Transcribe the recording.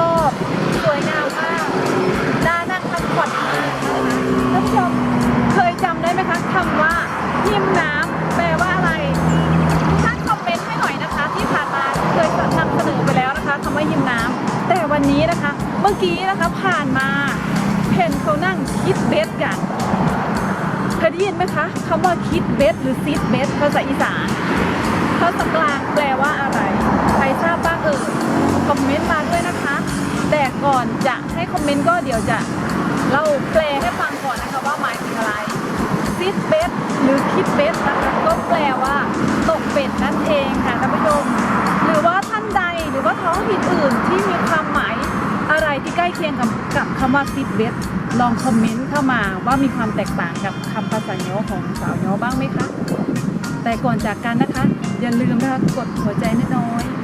รอบๆ สวยงามมากน่านั่งพักผ่อนมากนะคะท่านผู้ชมเคยจำได้ไหมคะคำว่าหิมน้ำแปลว่าอะไรท่านคอมเมนต์ให้หน่อยนะคะ ที่ผ่านมาเคยนำเสนอไปแล้วนะคะคำว่าหิมน้ำแต่วันนี้นะคะ เมื่อกี้นะคะผ่านมาเห็นเขานั่งคิดเบสกันเคยได้ยินไหมคะคำว่าคิดเบสหรือซิดเบสภาษาอีสาน อนจะให้คอมเมนต์ก็เดี๋ยวจะเล่าแปลให้ฟังก่อนนะคะว่าหมายถึงอะไรซิดเบสหรือคิดเบสนะคะก็แปลว่าตกเป็ดนั่นเองค่ะท่านผู้ชมหรือว่าท่านใดหรือว่าท้องถิ่นอื่นที่มีความหมายอะไรที่ใกล้เคียงกับกับคำว่าซิดเบสลองคอมเมนต์เข้ามาว่ามีความแตกต่างกับคำภาษาโยของสาวโยบ้างไหมคะแต่ก่อนจากกันนะคะ อย่าลืมนะคะกดหัวใจน้อยๆ